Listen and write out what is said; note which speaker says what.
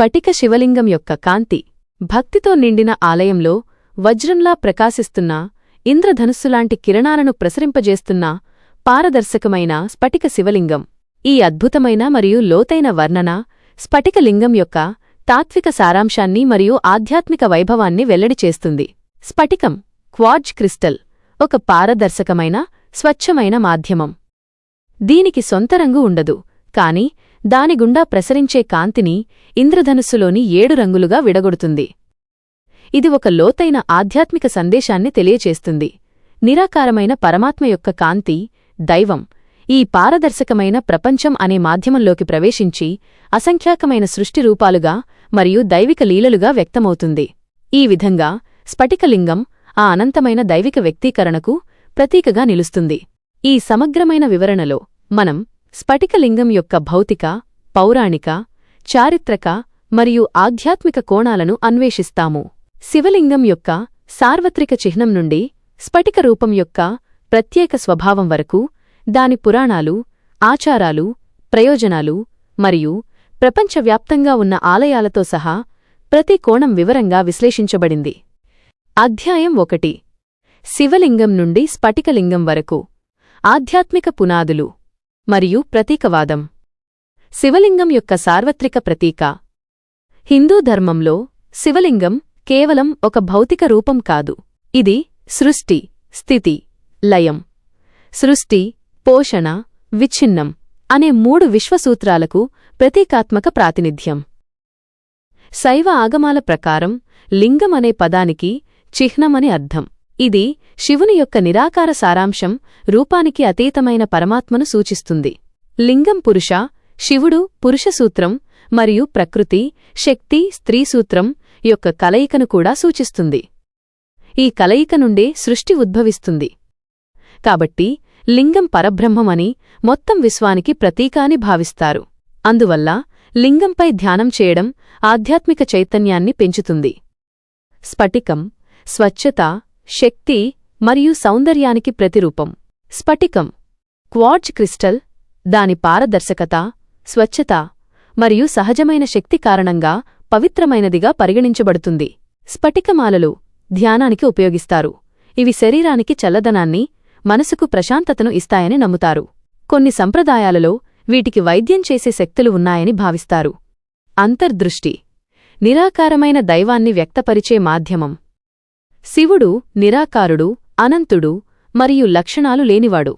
Speaker 1: స్ఫటిక శివలింగం యొక్క కాంతి భక్తితో నిండిన ఆలయంలో వజ్రంలా ప్రకాశిస్తున్న ఇంద్రధనుస్సులాంటి కిరణాలను ప్రసరింపజేస్తున్న పారదర్శకమైన స్ఫటిక శివలింగం. ఈ అద్భుతమైన మరియు లోతైన వర్ణన స్ఫటికలింగం యొక్క తాత్విక సారాంశాన్ని మరియు ఆధ్యాత్మిక వైభవాన్ని వెల్లడి చేస్తుంది. స్ఫటికం క్వాడ్జ్ క్రిస్టల్ ఒక పారదర్శకమైన స్వచ్ఛమైన మాధ్యమం. దీనికి సొంత రంగు ఉండదు కాని దాని గుండా ప్రసరించే కాంతిని ఇంద్రధనుస్సులోని ఏడు రంగులుగా విడగొడుతుంది. ఇది ఒక లోతైన ఆధ్యాత్మిక సందేశాన్ని తెలియచేస్తుంది. నిరాకారమైన పరమాత్మ యొక్క కాంతి దైవం ఈ పారదర్శకమైన ప్రపంచం అనే మాధ్యమంలోకి ప్రవేశించి అసంఖ్యాకమైన సృష్టి రూపాలుగా మరియు దైవిక లీలలుగా వ్యక్తమవుతుంది. ఈ విధంగా స్ఫటికలింగం ఆ అనంతమైన దైవిక వ్యక్తీకరణకు ప్రతీకగా నిలుస్తుంది. ఈ సమగ్రమైన వివరణలో మనం స్ఫటికలింగం యొక్క భౌతిక పౌరాణిక చారిత్రక మరియు ఆధ్యాత్మిక కోణాలను అన్వేషిస్తాము. శివలింగం యొక్క సార్వత్రిక చిహ్నం నుండి స్ఫటిక రూపం యొక్క ప్రత్యేక స్వభావం వరకు దాని పురాణాలు ఆచారాలు ప్రయోజనాలు మరియు ప్రపంచవ్యాప్తంగా ఉన్న ఆలయాలతో సహా ప్రతి కోణం వివరంగా విశ్లేషించబడింది. అధ్యాయం ఒకటి. శివలింగం నుండి స్ఫటికలింగం వరకు ఆధ్యాత్మిక పునాదులు. మరియు ప్రతీకవాదం. శివలింగం యొక్క సార్వత్రిక ప్రతీక. హిందూ ధర్మంలో శివలింగం కేవలం ఒక భౌతిక రూపం కాదు. ఇది సృష్టి స్థితి లయం. సృష్టి పోషణ విచ్ఛిన్నం అనే మూడు విశ్వసూత్రాలకు ప్రతీకాత్మక ప్రాతినిధ్యం. శైవ ఆగమాల ప్రకారం లింగం అనే పదానికి చిహ్నమని అర్థం. ఇది శివుని యొక్క నిరాకార సారాంశం రూపానికి అతీతమైన పరమాత్మను సూచిస్తుంది. లింగం పురుష శివుడు పురుషసూత్రం మరియు ప్రకృతి శక్తి స్త్రీసూత్రం యొక్క కలయికను కూడా సూచిస్తుంది. ఈ కలయిక నుండే సృష్టి ఉద్భవిస్తుంది. కాబట్టి లింగం పరబ్రహ్మమని మొత్తం విశ్వానికి ప్రతీకాని భావిస్తారు. అందువల్ల లింగంపై ధ్యానం చేయడం ఆధ్యాత్మిక చైతన్యాన్ని పెంచుతుంది. స్ఫటికం స్వచ్ఛత శక్తి మరియు సౌందర్యానికి ప్రతిరూపం. స్ఫటికం. క్వార్జ్ క్రిస్టల్ దాని పారదర్శకత స్వచ్ఛత మరియు సహజమైన శక్తి కారణంగా పవిత్రమైనదిగా పరిగణించబడుతుంది. స్ఫటికమాలలు ధ్యానానికి ఉపయోగిస్తారు. ఇవి శరీరానికి చల్లదనాన్ని మనసుకు ప్రశాంతతను ఇస్తాయని నమ్ముతారు. కొన్ని సంప్రదాయాలలో వీటికి వైద్యం చేసే శక్తులు ఉన్నాయని భావిస్తారు. అంతర్దృష్టి. నిరాకారమైన దైవాన్ని వ్యక్తపరిచే మాధ్యమం. శివుడు నిరాకారుడు అనంతుడు మరియు లక్షణాలు లేనివాడు.